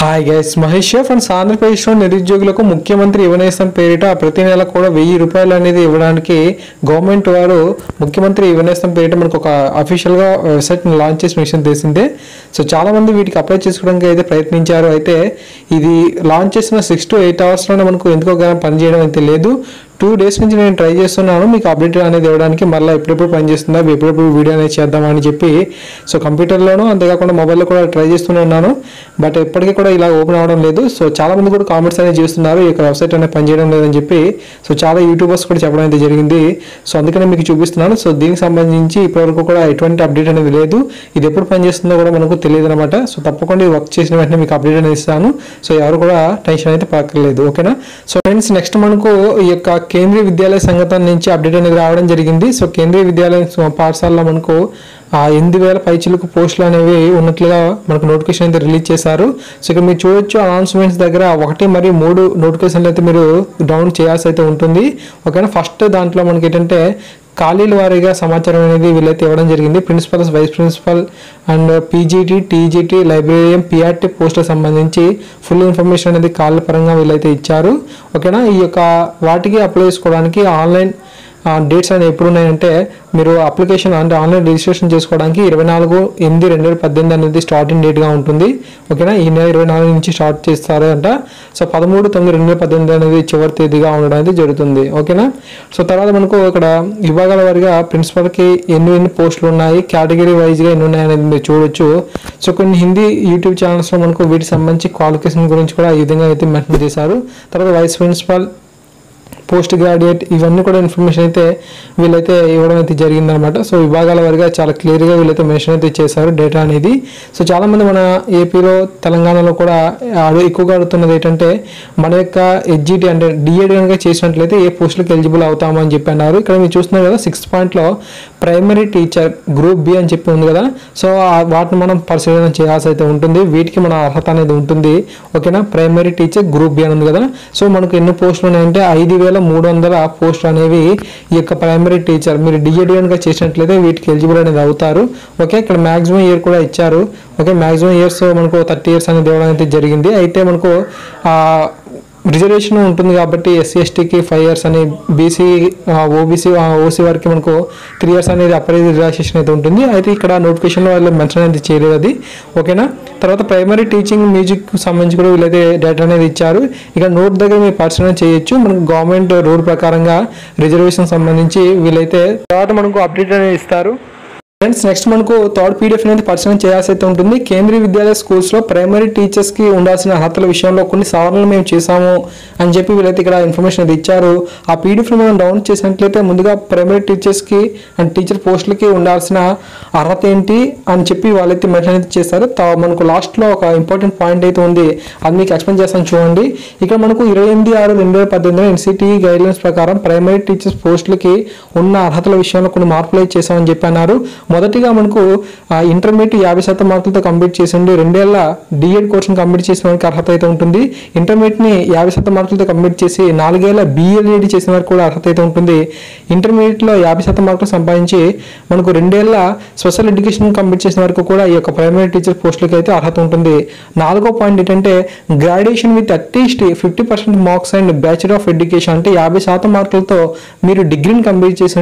Hi guys Mahesh friends ఆంధ్రప్రదేశ్లో నిరుద్యోగులకు ముఖ్యమంత్రి యువనేస్తం పేరిట ప్రతి నెల కూడా వెయ్యి రూపాయలు అనేది ఇవ్వడానికి గవర్నమెంట్ వారు ముఖ్యమంత్రి యువనేస్తం పేరిట మనకు ఒక అఫీషియల్గా వెబ్సైట్ని లాంచ్ చేసిన విషయం తెలిసిందే. సో చాలా మంది వీటికి అప్లై చేసుకోవడానికి అయితే ప్రయత్నించారు. అయితే ఇది లాంచ్ చేసిన సిక్స్ టు ఎయిట్ అవర్స్లోనే మనకు ఎందుకో కానీ పనిచేయడం అయితే లేదు. టూ డేస్ నుంచి నేను ట్రై చేస్తున్నాను. మీకు అప్డేట్ అనేది ఇవ్వడానికి మళ్ళీ ఎప్పుడెప్పుడు పనిచేస్తుందా ఎప్పుడెప్పుడు వీడియో అనేది చేద్దామని చెప్పి. సో కంప్యూటర్లోనూ అంతేకాకుండా మొబైల్లో కూడా ట్రై చేస్తూనే ఉన్నాను. బట్ ఎప్పటికీ కూడా ఇలా ఓపెన్ అవ్వడం లేదు. సో చాలా మంది కూడా కామెంట్స్ అనేది చేస్తున్నారు ఈ యొక్క వెబ్సైట్ అనేది పనిచేయడం లేదని చెప్పి. సో చాలా యూట్యూబర్స్ కూడా చెప్పడం అయితే జరిగింది. సో అందుకనే మీకు చూపిస్తున్నాను. సో దీనికి సంబంధించి ఇప్పటివరకు కూడా ఎటువంటి అప్డేట్ అనేది లేదు. ఇది ఎప్పుడు పనిచేస్తుందో కూడా మనకు తెలియదు అనమాట సో తప్పకుండా వర్క్ చేసిన వెంటనే మీకు అప్డేట్ అనేది ఇస్తాను. సో ఎవరు కూడా టెన్షన్ అయితే పక్కలేదు ఓకేనా? సో ఫ్రెండ్స్ నెక్స్ట్ మనకు ఈ యొక్క కేంద్రీయ విద్యాలయ సంఘటన నుంచి అప్డేట్ అనేది రావడం జరిగింది. సో కేంద్రీయ విద్యాలయ పాఠశాలలో మనకు ఎనిమిది వేల పైచిలకు పోస్టులు అనేవి ఉన్నట్లుగా మనకు నోటిఫికేషన్ అయితే రిలీజ్ చేశారు. సో ఇక్కడ మీరు చూడొచ్చు అనౌన్స్మెంట్స్ దగ్గర ఒకటి మరియు మూడు నోటిఫికేషన్లు అయితే మీరు డౌన్ చేయాల్సి అయితే ఉంటుంది. ఓకేనా ఫస్ట్ దాంట్లో మనకి ఏంటంటే ఖాళీల వారీగా సమాచారం అనేది వీళ్ళైతే ఇవ్వడం జరిగింది. Principals vice principal and PGT TGT librarian PRT పోస్టులకు సంబంధించి ఫుల్ ఇన్ఫర్మేషన్ అనేది కాళ్ళ పరంగా వీళ్ళైతే ఇచ్చారు. ఓకేనా? ఈ యొక్క వాటికి అప్లై చేసుకోవడానికి ఆన్లైన్ డేట్స్ అనేవి ఎప్పుడు ఉన్నాయంటే మీరు అప్లికేషన్ అంటే ఆన్లైన్ రిజిస్ట్రేషన్ చేసుకోవడానికి ఇరవై నాలుగు ఎనిమిది రెండు వేల పద్దెనిమిది అనేది స్టార్టింగ్ డేట్గా ఉంటుంది. ఓకేనా? ఈ నెల ఇరవై నాలుగు నుంచి స్టార్ట్ చేస్తారు అంట. సో పదమూడు తొమ్మిది రెండు వేల పద్దెనిమిది అనేది చివరి తేదీగా ఉండడం అనేది జరుగుతుంది. ఓకేనా? సో తర్వాత మనకు ఇక్కడ విభాగాల వారిగా ప్రిన్సిపల్కి ఎన్ని ఎన్ని పోస్టులు ఉన్నాయి కేటగిరీ వైజ్గా ఎన్ని ఉన్నాయి అనేది మీరు చూడొచ్చు. సో కొన్ని హిందీ యూట్యూబ్ ఛానల్స్లో మనకు వీటికి సంబంధించి క్వాలిఫికేషన్ గురించి కూడా ఈ విధంగా అయితే మెన్షన్ చేశారు. తర్వాత వైస్ ప్రిన్సిపల్ పోస్ట్ గ్రాడ్యుయేట్ ఇవన్నీ కూడా ఇన్ఫర్మేషన్ అయితే వీళ్ళైతే ఇవ్వడం అయితే జరిగిందనమాట. సో విభాగాల వారిగా చాలా క్లియర్గా వీళ్ళైతే మెన్షన్ అయితే చేశారు డేటా అనేది. సో చాలామంది మన ఏపీలో తెలంగాణలో కూడా అడు ఎక్కువగా అడుగుతున్నది ఏంటంటే మన యొక్క హెచ్జిటి అంటే డిఎడ్ కనుక చేసినట్లయితే ఏ పోస్టులకు ఎలిజిబుల్ అవుతామని చెప్పి అన్నారు. ఇక్కడ మీరు చూస్తున్నారు కదా సిక్స్త్ పాయింట్లో ప్రైమరీ టీచర్ గ్రూప్ బి అని చెప్పి ఉంది కదా. సో ఆ- వాటిని మనం పరిశీలన చేయాల్సి అయితే ఉంటుంది. వీటికి మన అర్హత అనేది ఉంటుంది. ఓకేనా? ప్రైమరీ టీచర్ గ్రూప్ బి అని ఉంది కదా. సో మనకు ఎన్ని పోస్టులు ఉన్నాయంటే ఐదు వేల మూడు వందల పోస్టులు అనేవి ఈ యొక్క ప్రైమరీ టీచర్ మీరు డిఎడ్ కనుక చేసినట్లయితే వీటికి ఎలిజిబుల్ అనేది అవుతారు. ఓకే ఇక్కడ మ్యాక్సిమం ఇయర్ కూడా ఇచ్చారు. ఓకే మ్యాక్సిమం ఇయర్స్ మనకు థర్టీ ఇయర్స్ అనేది ఇవ్వడం అయితే జరిగింది. అయితే మనకు రిజర్వేషన్ ఉంటుంది కాబట్టి ఎస్సీ ఎస్టీకి ఫైవ్ ఇయర్స్ అని బీసీ ఓబీసీ ఓసీ వారికి మనకు త్రీ ఇయర్స్ అనేది అప్పర్ రిలాక్సేషన్ అయితే ఉంటుంది. అయితే ఇక్కడ నోటిఫికేషన్లో వాళ్ళు మెన్షన్ అనేది చేయలేదు అది. ఓకేనా తర్వాత ప్రైమరీ టీచింగ్ మ్యూజిక్ సంబంధించి కూడా వీళ్ళైతే డేటా అనేది ఇచ్చారు. ఇక నోట్ దగ్గర మీరు పరిశీలన చేయొచ్చు. మనకు గవర్నమెంట్ రూల్ ప్రకారంగా రిజర్వేషన్ సంబంధించి వీళ్ళైతే తర్వాత మనకు అప్డేట్ అనేది ఇస్తారు. ఫ్రెండ్స్ నెక్స్ట్ మనకు థర్డ్ పీడిఎఫ్ అనేది పరిశీలన చేయాల్సి అయితే ఉంటుంది. కేంద్రీయ విద్యాలయ స్కూల్స్లో ప్రైమరీ టీచర్స్కి ఉండాల్సిన అర్హతల విషయంలో కొన్ని సవరణలు మేము చేశాము అని చెప్పి వీళ్ళైతే ఇక్కడ ఇన్ఫర్మేషన్ అది ఇచ్చారు. ఆ పీడిఎఫ్ని మనం డౌన్లోడ్ చేసినట్లయితే ముందుగా ప్రైమరీ టీచర్స్కి అండ్ టీచర్ పోస్టులకి ఉండాల్సిన అర్హత ఏంటి అని చెప్పి వాళ్ళైతే మెన్షన్ అయితే చేశారు. తా- మనకు లాస్ట్లో ఒక ఇంపార్టెంట్ పాయింట్ అయితే ఉంది. అది మీకు ఎక్స్ప్లెయిన్ చేస్తాను చూడండి. ఇక్కడ మనకు ఇరవై ఎనిమిది ఆరు రెండు వేల పద్దెనిమిదిలో ఎన్సిటీ గైడ్లైన్స్ ప్రకారం ప్రైమరీ టీచర్స్ పోస్టులకి ఉన్న అర్హతల విషయంలో కొన్ని మార్పులు అయితే చేశామని చెప్పి అన్నారు. మొదటిగా మనకు ఇంటర్మీడియట్ యాభై శాతం మార్కులతో కంప్లీట్ చేసిండి రెండేళ్ళ డిఎడ్ కోర్సును కంప్లీట్ చేసిన వారికి అర్హత అయితే ఉంటుంది. ఇంటర్మీడియట్ని యాభై శాతం మార్కులతో కంప్లీట్ చేసి నాలుగేళ్ళ బిఎల్ఈడి చేసిన వారికి కూడా అర్హత అయితే ఉంటుంది. ఇంటర్మీడియట్లో యాభై శాతం మార్కులు సంపాదించి మనకు రెండేళ్ళ స్పెషల్ ఎడ్యుకేషన్ కంప్లీట్ చేసిన వరకు కూడా ఈ యొక్క ప్రైమరీ టీచర్ పోస్టులకి అయితే అర్హత ఉంటుంది. నాలుగో పాయింట్ ఏంటంటే graduation with at least fifty percent marks and bachelor of education అంటే యాభై శాతం మార్కులతో మీరు డిగ్రీని కంప్లీట్ చేసి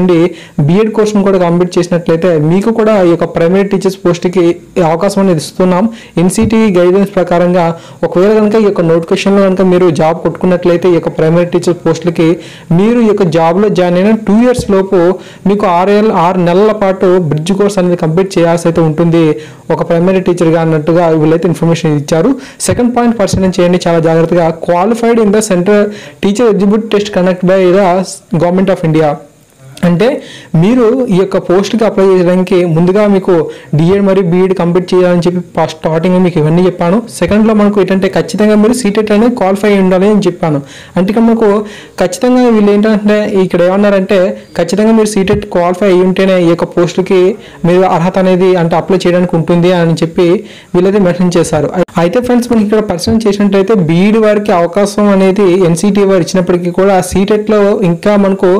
బీఎడ్ కోర్సును కూడా కంప్లీట్ చేసినట్లయితే మీ మీకు కూడా ఈ యొక్క ప్రైమరీ టీచర్స్ పోస్ట్కి అవకాశం అనేది ఇస్తున్నాం. ఎన్సిటీ గైడెన్స్ ప్రకారంగా ఒకవేళ కనుక ఈ యొక్క నోటిఫికేషన్లో కనుక మీరు జాబ్ కొట్టుకున్నట్లయితే ఈ యొక్క ప్రైమరీ టీచర్ పోస్టులకి మీరు ఈ యొక్క జాబ్లో జాయిన్ అయిన టూ ఇయర్స్ లోపు మీకు ఆరేళ్ళ ఆరు నెలల పాటు బ్రిడ్జ్ కోర్స్ అనేది కంప్లీట్ చేయాల్సి అయితే ఉంటుంది. ఒక ప్రైమరీ టీచర్గా అన్నట్టుగా వీళ్ళైతే ఇన్ఫర్మేషన్ ఇచ్చారు. సెకండ్ పాయింట్ పరిశీలన చేయండి. చాలా జాగ్రత్తగా. Qualified in the centre teacher exhibit test conduct by the government of India అంటే మీరు ఈ యొక్క పోస్ట్కి అప్లై చేయడానికి ముందుగా మీకు డిఎడ్ మరియు బీఎడ్ కంప్లీట్ చేయాలని చెప్పి ఫస్ట్ స్టార్టింగ్ మీకు ఇవన్నీ చెప్పాను. సెకండ్లో మనకు ఏంటంటే ఖచ్చితంగా మీరు సీటెట్ అనేది క్వాలిఫై ఉండాలి అని చెప్పాను. అంటే ఇక్కడ మనకు ఖచ్చితంగా వీళ్ళు ఏంటంటే ఇక్కడ ఏమన్నారంటే ఖచ్చితంగా మీరు సీటెట్ క్వాలిఫై అయి ఉంటేనే ఈ యొక్క పోస్టులకి మీరు అర్హత అనేది అంటే అప్లై చేయడానికి ఉంటుంది అని చెప్పి వీళ్ళైతే మెన్షన్ చేశారు. అయితే ఫ్రెండ్స్ మనకి ఇక్కడ పరిశీలన చేసినట్టయితే బీఈడి వారికి అవకాశం అనేది ఎన్సీటీ వారు ఇచ్చినప్పటికీ కూడా సీటెట్లో ఇంకా మనకు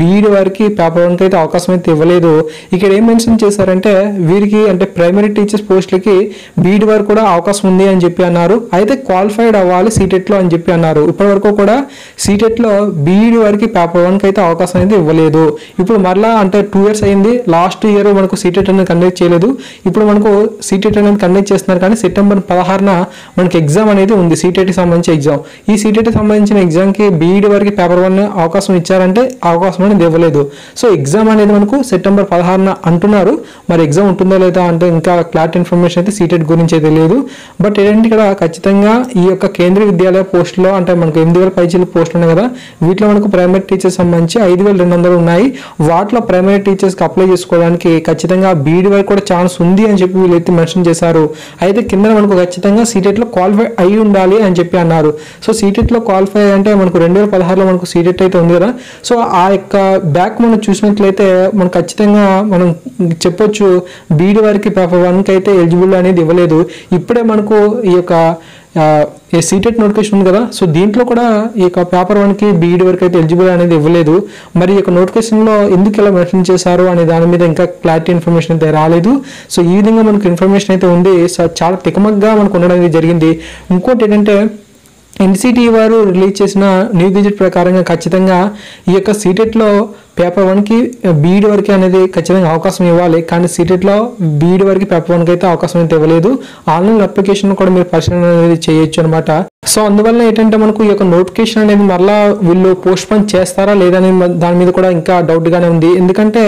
బీఈడి వారికి వరకు పేపర్ వన్కి అయితే అవకాశం అయితే ఇవ్వలేదు. ఇక్కడ ఏం మెన్షన్ చేశారంటే వీరికి అంటే ప్రైమరీ టీచర్స్ పోస్టులకి బీఈడి వరకు కూడా అవకాశం ఉంది అని చెప్పి అన్నారు. అయితే క్వాలిఫైడ్ అవ్వాలి సీటెట్లో అని చెప్పి అన్నారు. ఇప్పటి వరకు కూడా సీటెట్లో బీఈడి వరకు పేపర్ వన్కి అయితే అవకాశం అయితే ఇవ్వలేదు. ఇప్పుడు మరలా అంటే టూ ఇయర్స్ అయింది. లాస్ట్ ఇయర్ మనకు సీటెట్ అనేది కండక్ట్ చేయలేదు. ఇప్పుడు మనకు సీటెట్ అనేది కండక్ట్ చేస్తున్నారు కానీ సెప్టెంబర్ పదహారున మనకి ఎగ్జామ్ అనేది ఉంది. సీటెట్కి సంబంధించి ఎగ్జామ్ ఈ సీటెట్కి సంబంధించిన ఎగ్జామ్కి బీఈడి వరకు పేపర్ వన్ అవకాశం ఇచ్చారంటే అవకాశం అనేది ఇవ్వలేదు. సో ఎగ్జామ్ అనేది మనకు సెప్టెంబర్ పదహారున అంటున్నారు. మరి ఎగ్జామ్ ఉంటుందో లేదా అంటే ఇంకా క్లారిటీ ఇన్ఫర్మేషన్ అయితే సీటెట్ గురించి అయితే లేదు బట్ ఏంటంటే ఇక్కడ ఖచ్చితంగా ఈ యొక్క కేంద్రీయ విద్యాలయ పోస్టులో అంటే మనకు ఎనిమిది వేల పైచీల పోస్టులు ఉన్నాయి కదా వీటిలో మనకు ప్రైమరీ టీచర్స్ సంబంధించి ఐదు వేల రెండు వందలు ఉన్నాయి. వాటిలో ప్రైమరీ టీచర్స్కి అప్లై చేసుకోవడానికి ఖచ్చితంగా బీఈడి వరకు కూడా ఛాన్స్ ఉంది అని చెప్పి వీళ్ళైతే మెన్షన్ చేశారు. అయితే కింద మనకు ఖచ్చితంగా సీటెట్లో క్వాలిఫై అయి ఉండాలి అని చెప్పి అన్నారు. సో సీటెట్లో క్వాలిఫై అంటే మనకు రెండు వేల పదహారులో మనకు సీటెట్ అయితే ఉంది కదా. సో ఆ యొక్క బ్యాక్ మనం చూసినట్లయితే మనం ఖచ్చితంగా మనం చెప్పొచ్చు బీడి వారికి పేపర్ వన్కి అయితే ఎలిజిబుల్ అనేది ఇవ్వలేదు. ఇప్పుడే మనకు ఈ యొక్క సీటెట్ నోటిఫికేషన్ ఉంది కదా. సో దీంట్లో కూడా ఈ యొక్క పేపర్ వన్కి బీఈడి వరకు అయితే ఎలిజిబుల్ అనేది ఇవ్వలేదు. మరి ఈ యొక్క నోటిఫికేషన్లో ఎందుకు ఇలా మెన్షన్ చేశారు అనే దాని మీద ఇంకా క్లారిటీ ఇన్ఫర్మేషన్ అయితే రాలేదు. సో ఈ విధంగా మనకు ఇన్ఫర్మేషన్ అయితే ఉంది. సో చాలా తికమగ్గా మనకు ఉండడం జరిగింది. ఇంకోటి ఏంటంటే ఎన్సిటి వారు రిలీజ్ చేసిన న్యూ గెజెట్ ప్రకారంగా ఖచ్చితంగా ఈ యొక్క సీటెట్లో పేపర్ వన్కి బీఈడి వరకు అనేది ఖచ్చితంగా అవకాశం ఇవ్వాలి. కానీ సీటెట్లో బీఈడి వరకు పేపర్ వన్కి అయితే అవకాశం అయితే ఇవ్వలేదు. ఆన్లైన్ అప్లికేషన్ కూడా మీరు పరిశీలన అనేది చేయొచ్చు అనమాట సో అందువల్ల ఏంటంటే మనకు ఈ యొక్క నోటిఫికేషన్ అనేది మరలా వీళ్ళు పోస్ట్ పోన్ చేస్తారా లేదా దాని మీద కూడా ఇంకా డౌట్గానే ఉంది. ఎందుకంటే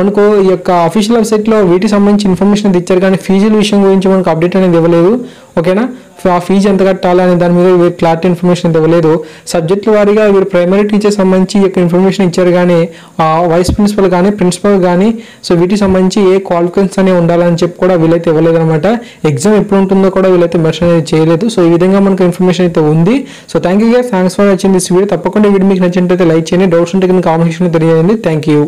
మనకు ఈ యొక్క అఫీషియల్ వెబ్సైట్లో వీటికి సంబంధించి ఇన్ఫర్మేషన్ ఇచ్చారు కానీ ఫీజుల విషయం గురించి మనకు అప్డేట్ అనేది ఇవ్వలేదు. ఓకేనా ఆ ఫీజు ఎంత కట్టాలి అనే దాని మీద వీరు క్లారిటీ ఇన్ఫర్మేషన్ అయితే ఇవ్వలేదు. సబ్జెక్టుల వారీగా వీరు ప్రైమరీ టీచర్ సంబంధించి ఈ యొక్క ఇన్ఫర్మేషన్ ఇచ్చారు కానీ వైస్ ప్రిన్సిపల్ కానీ ప్రిన్సిపల్ కానీ సో వీటికి సంబంధించి ఏ క్వాలిఫికేషన్స్ అనేవి ఉండాలని చెప్పి కూడా వీళ్ళైతే ఇవ్వలేదు అనమాట ఎగ్జామ్ ఎప్పుడు ఉంటుందో కూడా వీళ్ళైతే మెన్షన్ అనేది చేయలేదు. సో ఈ విధంగా మనకు ఇన్ఫర్మేషన్ ఇన్ఫర్మేషన్ అయితే ఉంది. So thank you thanks for watching video తప్పకుండా వీడియో మీకు నచ్చినట్లయితే లైక్ చేయండి. డౌట్స్ ఉంటే కింద కామెంట్ సెక్షన్లో తెలియజేయండి. Thank you